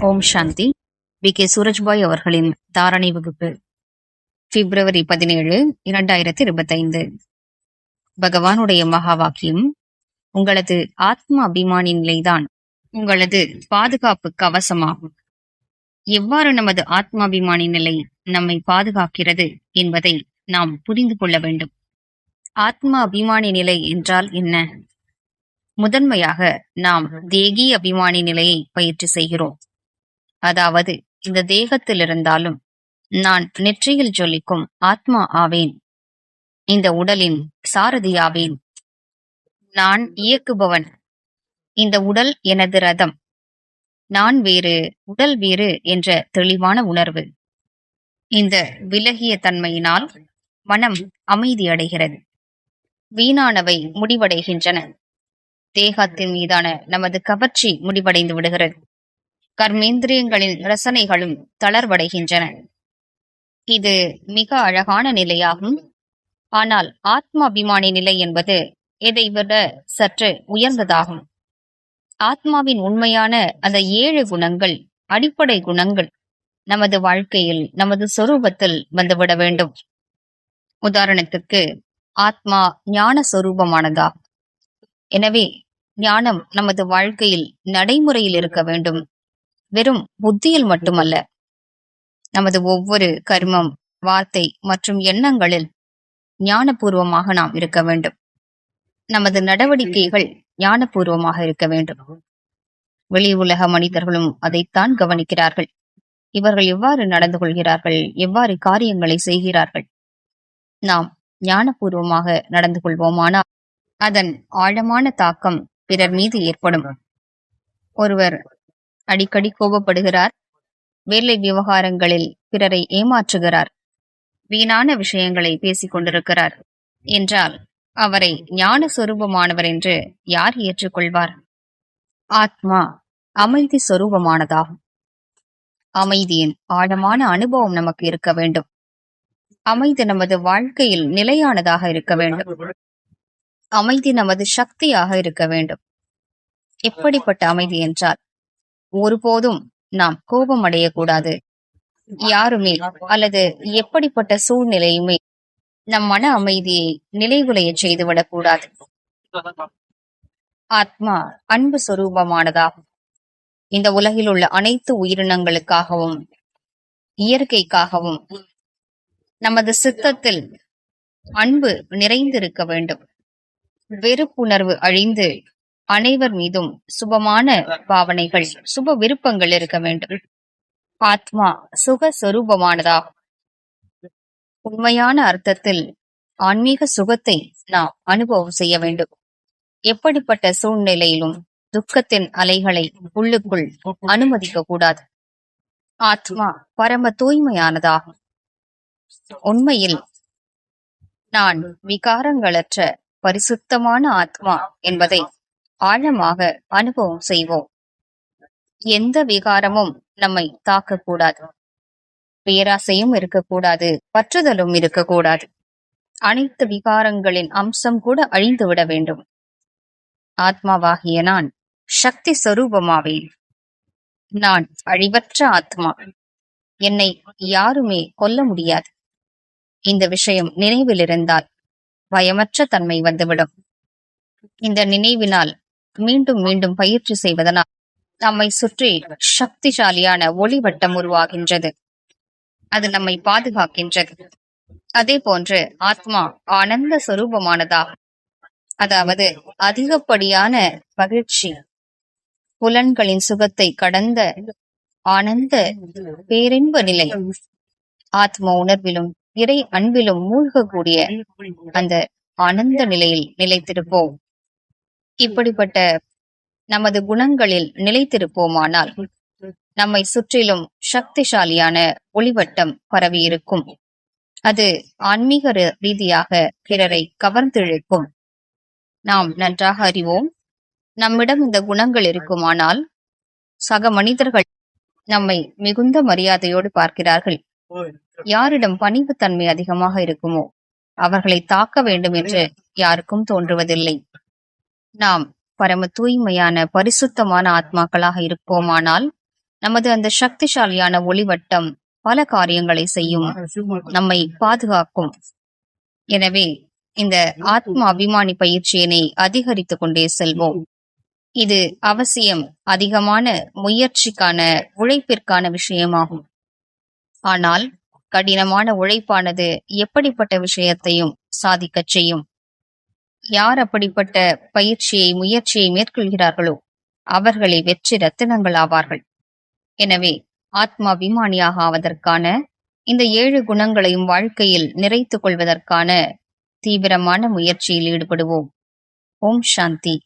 Om Shanti. We. K. Surajbhai அவர்களின் தாரணை வகுப்பு. பிப்ரவரி பதினேழு இரண்டாயிரத்தி இருபத்தைந்து பகவானுடைய மகா வாக்கியம் உங்களது ஆத்ம அபிமானி நிலைதான் உங்களது பாதுகாப்பு கவசமாகும். எவ்வாறு நமது ஆத்மாபிமானி நிலை நம்மை பாதுகாக்கிறது என்பதை நாம் புரிந்து கொள்ள வேண்டும். ஆத்மா அபிமானி நிலை என்றால் என்ன? முதன்மையாக நாம் தேகி அபிமானி நிலையை பயிற்சி செய்கிறோம். அதாவது இந்த தேகத்தில் இருந்தாலும் நான் நெற்றியில் ஜொலிக்கும் ஆத்மா ஆவேன். இந்த உடலின் சாரதியாவேன் நான் இயக்குபவன். இந்த உடல் எனது ரதம். நான் வேறு உடல் வேறு என்ற தெளிவான உணர்வு. இந்த விலகிய தன்மையினால் மனம் அமைதியடைகிறது வீணானவை முடிவடைகின்றன. தேகத்தின் மீதான நமது கவர்ச்சி முடிவடைந்து விடுகிறது. கர்மேந்திரியங்களின் ரசனைகளும் தளர்வடைகின்றன. இது மிக அழகான நிலையாகும். ஆனால் ஆத்ம அபிமானி நிலை என்பது இதைவிட சற்று உயர்ந்ததாகும். ஆத்மாவின் உண்மையான அந்த ஏழு குணங்கள் அடிப்படை குணங்கள் நமது வாழ்க்கையில் நமது சொரூபத்தில் வந்துவிட வேண்டும். உதாரணத்துக்கு ஆத்மா ஞான சொரூபமானதா? எனவே ஞானம் நமது வாழ்க்கையில் நடைமுறையில் இருக்க வேண்டும். வெறும் புத்தியில் மட்டுமல்ல நமது ஒவ்வொரு கர்மம் வார்த்தை மற்றும் எண்ணங்களில் ஞானபூர்வமாக நாம் இருக்க வேண்டும். நமது நடவடிக்கைகள் ஞானபூர்வமாக இருக்க வேண்டும். வெளி உலக மனிதர்களும் அதைத்தான் கவனிக்கிறார்கள். இவர்கள் எவ்வாறு நடந்து கொள்கிறார்கள் எவ்வாறு காரியங்களை செய்கிறார்கள்? நாம் ஞானபூர்வமாக நடந்து கொள்வோமானால் அதன் ஆழமான தாக்கம் பிறர் மீது ஏற்படும். ஒருவர் அடிக்கடி கோபப்படுகிறார். வேலை விவகாரங்களில் பிறரை ஏமாற்றுகிறார். வீணான விஷயங்களை பேசிக் கொண்டிருக்கிறார். என்றால் அவரை ஞான சொரூபமானவர் என்று யார் ஏற்றுக்கொள்வார்? ஆத்மா அமைதி சொரூபமானதாகும் அமைதியின் ஆழமான அனுபவம் நமக்கு இருக்க வேண்டும். அமைதி நமது வாழ்க்கையில் நிலையானதாக இருக்க வேண்டும். அமைதி நமது சக்தியாக இருக்க வேண்டும். எப்படிப்பட்ட அமைதி என்றால் ஒருபோதும் நாம் கோபம் அடையக்கூடாது யாருமே அல்லது எப்படிப்பட்ட சூழ்நிலையுமே நம் மன அமைதியை நிலைகுலைய செய்துவிடக்கூடாது. ஆத்மா அன்பு சொரூபமானதாகும். இந்த உலகில் உள்ள அனைத்து உயிரினங்களுக்காகவும் இயற்கைக்காகவும் நமது சித்தத்தில் அன்பு நிறைந்திருக்க வேண்டும். வெறுப்புணர்வு அழிந்து அனைவர் மீதும் சுபமான பாவனைகள் சுப விருப்பங்கள் இருக்க வேண்டும். ஆத்மா சுக சொரூபமானதாகும் உண்மையான அர்த்தத்தில் ஆன்மீக சுகத்தை நாம் அனுபவம் செய்ய வேண்டும். எப்படிப்பட்ட சூழ்நிலையிலும் துக்கத்தின் அலைகளை உள்ளுக்குள் அனுமதிக்க கூடாது ஆத்மா பரம தூய்மையானதாகும் உண்மையில் நான் விகாரங்களற்ற பரிசுத்தமான ஆத்மா என்பதை ஆழமாக அனுபவம் செய்வோம். எந்த விகாரமும் நம்மை தாக்கக்கூடாது. பேராசையும் இருக்கக்கூடாது பற்றுதலும் இருக்கக்கூடாது. அனைத்து விகாரங்களின் அம்சம் கூட அழிந்துவிட வேண்டும். ஆத்மாவாகிய நான் சக்தி சொரூபமாவேன். நான் அழிவற்ற ஆத்மா. என்னை யாருமே கொல்ல முடியாது. இந்த விஷயம் நினைவில் இருந்தால் பயமற்ற தன்மை வந்துவிடும். இந்த நினைவினால் மீண்டும் மீண்டும் பயிற்சி செய்வதனால் நம்மை சுற்றி சக்திசாலியான ஒளிவட்டம் உருவாகின்றது. அது நம்மை பாதுகாக்கின்றது. அதே போன்று ஆத்மா ஆனந்த சொரூபமானதாகும் அதாவது அதிகப்படியான மகிழ்ச்சி புலன்களின் சுகத்தை கடந்த ஆனந்த பேரின்ப நிலை ஆத்ம உணர்விலும் இறை அன்பிலும் மூழ்கக்கூடிய அந்த ஆனந்த நிலையில் நிலைத்திருப்போம். இப்படிப்பட்ட நமது குணங்களில் நிலைத்திருப்போமானால் நம்மை சுற்றிலும் சக்திசாலியான ஒளிவட்டம் பரவியிருக்கும் அது ஆன்மீக ரீதியாக பிறரை கவர்ந்திழுக்கும். நாம் நன்றாக அறிவோம். நம்மிடம் இந்த குணங்கள் இருக்குமானால் சக மனிதர்கள் நம்மை மிகுந்த மரியாதையோடு பார்க்கிறார்கள். யாரிடம் பணிவுத்தன்மை அதிகமாக இருக்குமோ அவர்களை தாக்க வேண்டும் என்று யாருக்கும் தோன்றுவதில்லை. நாம் பரம தூய்மையான பரிசுத்தமான ஆத்மாக்களாக இருப்போமானால் நமது அந்த சக்திசாலியான ஒளிவட்டம் பல காரியங்களை செய்யும் நம்மை பாதுகாக்கும். எனவே இந்த ஆத்ம அபிமானி பயிற்சியினை அதிகரித்துக் கொண்டே செல்வோம். இது அவசியம் அதிகமான முயற்சிக்கான உழைப்பிற்கான விஷயமாகும். ஆனால் கடினமான உழைப்பானது எப்படிப்பட்ட விஷயத்தையும் சாதிக்கச் செய்யும்? யார் அப்படிப்பட்ட பயிற்சியை முயற்சியை மேற்கொள்கிறார்களோ அவர்களே வெற்றி ரத்தினங்கள் ஆவார்கள். எனவே ஆத்மாபிமானியாக ஆவதற்கான இந்த ஏழு குணங்களையும் வாழ்க்கையில் நிறைத்துக் கொள்வதற்கான தீவிரமான முயற்சியில் ஈடுபடுவோம். ஓம் சாந்தி.